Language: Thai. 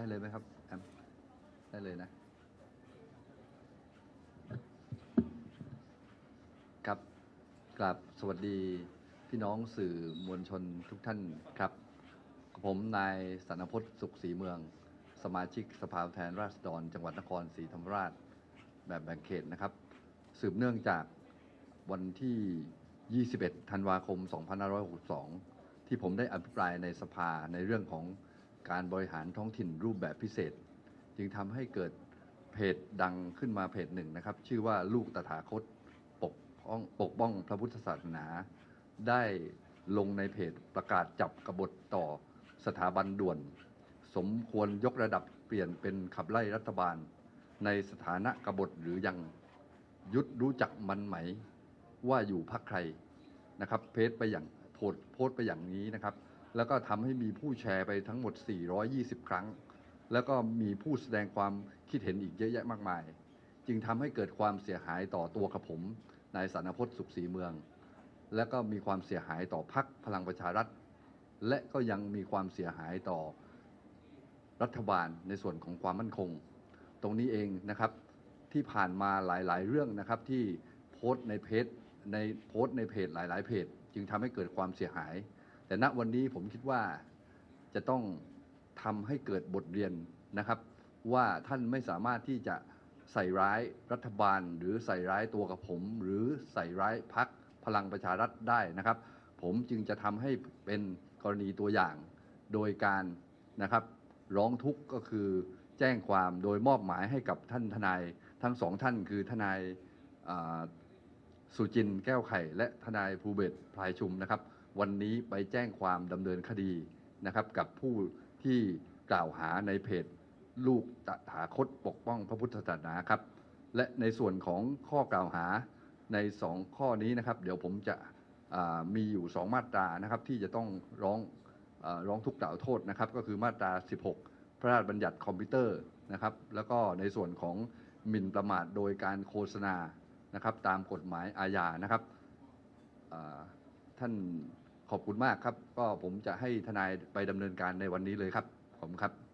ได้เลยไหมครับแอมได้เลยนะ ครับกราบสวัสดีพี่น้องสื่อมวลชนทุกท่านครับ ผมนายสันพจน์สุขศรีเมือง สมาชิกสภาแทนราษฎร จังหวัดนครศรีธรรมราช แบบแบ่งเขตนะครับ สืบเนื่องจากวันที่ 21 ธันวาคม 2562 ที่ผมได้อภิปรายในสภาในเรื่องของ การบริหารท้องถิ่นรูปแบบพิเศษ จึงทำให้เกิดเพจดังขึ้นมาเพจหนึ่งนะครับ ชื่อว่าลูกตถาคตปกป้องปกป้องพระพุทธศาสนา ได้ลงในเพจประกาศจับกบฏต่อสถาบันด่วน สมควรยกระดับเปลี่ยนเป็นขับไล่รัฐบาล ในสถานะกบฏหรือยังยุทธรู้จักมันไหมว่าอยู่พักใครนะครับเพจไปอย่างโพสต์โพสไปอย่างนี้นะครับ แล้วก็ทำให้มีผู้แชร์ไปทั้งหมด 420 ครั้ง แล้วก็มีผู้แสดงความคิดเห็นอีกเยอะแยะมากมาย จึงทำให้เกิดความเสียหายต่อตัวกับผมนายสารพจน์สุขศรีเมือง และก็มีความเสียหายต่อพักพลังประชารัฐ และก็ยังมีความเสียหายต่อรัฐบาลในส่วนของความมั่นคง ตรงนี้เองนะครับที่ผ่านมาหลาย ๆ เรื่องนะครับที่โพสต์ในเพจในโพสต์ในเพจหลาย ๆ เพจ จึงทำให้เกิดความเสียหาย แต่ณวันนี้ผมคิดว่าจะต้องทำให้เกิดบทเรียนนะครับ ว่าท่านไม่สามารถที่จะใส่ร้ายรัฐบาล หรือใส่ร้ายตัวกับผม หรือใส่ร้ายพักพลังประชารัฐได้นะครับ ผมจึงจะทำให้เป็นกรณีตัวอย่าง โดยการนะครับ ร้องทุกข์ก็คือแจ้งความโดยมอบหมายให้กับท่านทนายทั้งสองท่านคือทนาย สุจินแก้วไข่ และทนายภูเบศพลายชุมนะครับ วันนี้ไปแจ้งความดำเนินคดีนะครับ กับผู้ที่กล่าวหาในเพจลูกตถาคตปกป้องพระพุทธศาสนาครับ และในส่วนของข้อกล่าวหาในสองข้อนี้นะครับ เดี๋ยวผมจะมีอยู่สองมาตรานะครับ ที่จะต้องร้องอร้องทุกข์กล่าวโทษนะครับ ก็คือมาตรา 16 พระราชบัญญัติคอมพิวเตอร์นะครับ แล้วก็ในส่วนของหมิ่นประมาทโดยการโฆษณา นะครับ ตามกฎหมายอาญานะครับท่านขอบคุณมากครับ ก็ผมจะให้ทนายไปดำเนินการในวันนี้เลยครับ ขอบคุณครับ